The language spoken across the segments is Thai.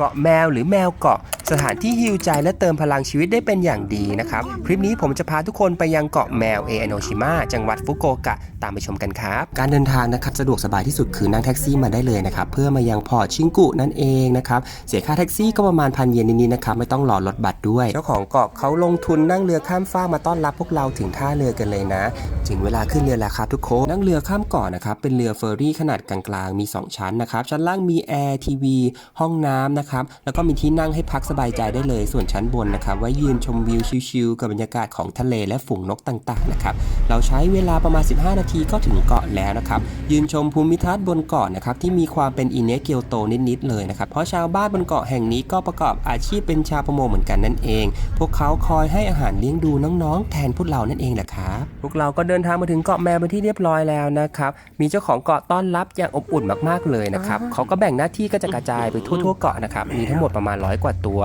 เกาะแมวหรือแมวเกาะ สถานที่ฮิวใจและเติมพลังชีวิตได้เป็นอย่างดีนะครับ คลิปนี้ผมจะพาทุกคนไปยังเกาะแมวเอโนชิมะจังหวัดฟุกุโอกะ ตามไปชมกันครับ การเดินทางนะครับสะดวกสบายที่สุดคือนั่งแท็กซี่มาได้เลยนะครับ เพื่อมายังพอร์ตชิงกุนั่นเองนะครับ เสียค่าแท็กซี่ก็ประมาณพันเยนนิดๆนะครับ ไม่ต้องรอรถบัสด้วย เจ้าของเกาะเขาลงทุนนั่งเรือข้ามฟากมาต้อนรับพวกเราถึงท่าเรือกันเลยนะ ถึงเวลาขึ้นเรือแล้วครับทุกคนนั่งเรือข้ามเกาะนะครับเป็นเรือเฟอร์รี่ขนาดกลางๆมี 2 ชั้นนะครับชั้นล่างมีแอร์ทีวีห้องน้ำนะครับแล้วก็มีที่นั่งให้พักสบายใจได้เลยส่วนชั้นบนนะครับไว้ยืนชมวิวชิลๆกับบรรยากาศของทะเลและฝูงนกต่างๆนะครับเราใช้เวลาประมาณ 15 นาทีก็ถึงเกาะแล้วนะครับยืนชมภูมิทัศน์บนเกาะนะครับที่มีความเป็นอินเนเกียวโตนิดๆเลยนะครับเพราะชาวบ้านบนเกาะแห่งนี้ก็ประกอบอาชีพเป็นชาวประมงเหมือนกันนั่นเอง พวกเขาคอยให้อาหารเลี้ยงดูน้องๆ แทนพวกเรานั่นเองแหละครับพวกเราก็เดินทางมาถึงเกาะแมวเป็นที่เรียบร้อยแล้วนะครับมีเจ้าของเกาะต้อนรับอย่างอบอุ่นมากๆเลยนะครับเขาก็แบ่งหน้าที่ก็จะกระจายไปทั่วๆเกาะนะครับมีทั้งหมดประมาณร้อยกว่าตัว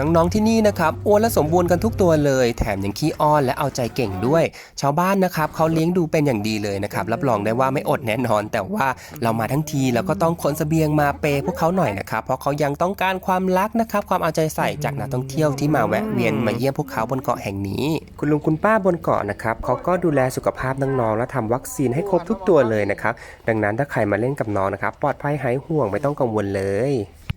น้องๆที่นี่นะครับอ้วนและสมบูรณ์กันทุกตัวเลย แถมยังขี้อ้อนและเอาใจเก่งด้วย ชาวบ้านนะครับเขาเลี้ยงดูเป็นอย่างดีเลยนะครับรับรองได้ว่าไม่อดแน่นอน แต่ว่าเรามาทั้งทีเราก็ต้องขนเสบียงมาเปย์พวกเขาหน่อยนะครับเพราะเขายังต้องการความรักนะครับความเอาใจใส่จากนักท่องเที่ยวที่มาแวะเวียนมาเยี่ยมพวกเขาบนเกาะแห่งนี้ คุณลุงคุณป้าบนเกาะนะครับเขาก็ดูแลสุขภาพน้องๆและทำวัคซีนให้ครบทุกตัวเลยนะครับดังนั้นถ้าใครมาเล่นกับน้องนะครับปลอดภัยหายห่วงไม่ต้องกังวลเลย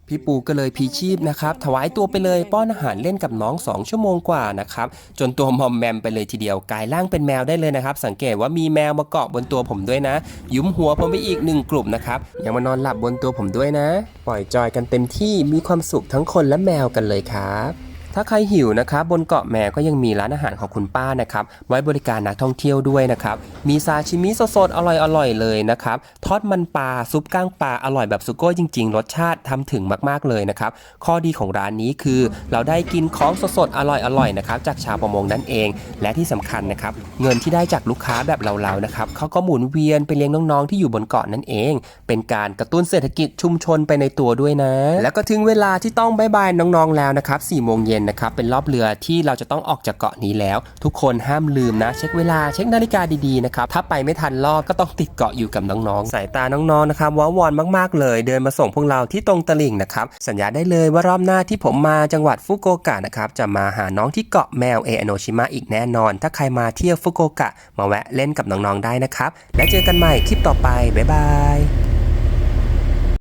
พี่ปูก็เลยพีชีพนะครับถวายตัวไปเลยป้อนอาหารเล่นกับน้อง 2 ชั่วโมงกว่านะครับจนตัวมอมแมมไปเลยทีเดียวกลายร่างเป็นแมวได้เลยนะครับ สังเกตว่ามีแมวมาเกาะบนตัวผมด้วยนะ ยุ้มหัวผมไปอีกหนึ่งกลุ่มนะครับยังมานอนหลับบนตัวผมด้วยนะ ปล่อยจอยกันเต็มที่มีความสุขทั้งคนและแมวกันเลยครับ ถ้าใครหิวนะครับบนเกาะแมวก็ยังมีร้านอาหารของคุณป้านะครับไว้บริการนักท่องเที่ยวด้วยนะครับมีซาชิมิสดๆอร่อยๆเลยนะครับทอดมันปลาซุปก้างปลาอร่อยแบบสุโก้จริง ๆ รสชาติทำถึงมากๆเลยนะครับข้อดีของร้านนี้คือ เราได้กินของสดๆอร่อยๆนะครับจากชาวประมงนั่นเอง และที่สำคัญนะครับเงินที่ได้จากลูกค้าแบบเราๆนะครับเขาก็หมุนเวียนไปเลี้ยงน้องๆที่อยู่บนเกาะนั่นเอง เป็นการกระตุ้นเศรษฐกิจชุมชนไปในตัวด้วยนะ แล้วก็ถึงเวลาที่ต้องบายบายน้องๆแล้วนะครับ4โมงเย็นนะครับเป็นรอบเรือที่เราจะต้องออกจากเกาะนี้แล้ว ทุกคนห้ามลืมนะ เช็คเวลาเช็คนาฬิกาดีๆนะครับถ้าไปไม่ทันรอบก็ต้องติดเกาะอยู่กับน้องๆสายตาน้องๆนะครับว้าวอนมากๆเลย เดินมาส่งพวกเราที่ตรงตลิ่งนะครับสัญญาได้เลยว่ารอบหน้าที่ผมมาจังหวัดฟุกุโอกะนะครับจะมาหาน้องที่เกาะแมวเอโนชิมะอีกแน่นอน ถ้าใครมาเที่ยวฟุกุโอกะ มาแวะเล่นกับน้องๆได้นะครับ และเจอกันใหม่คลิปต่อไปบ๊ายบาย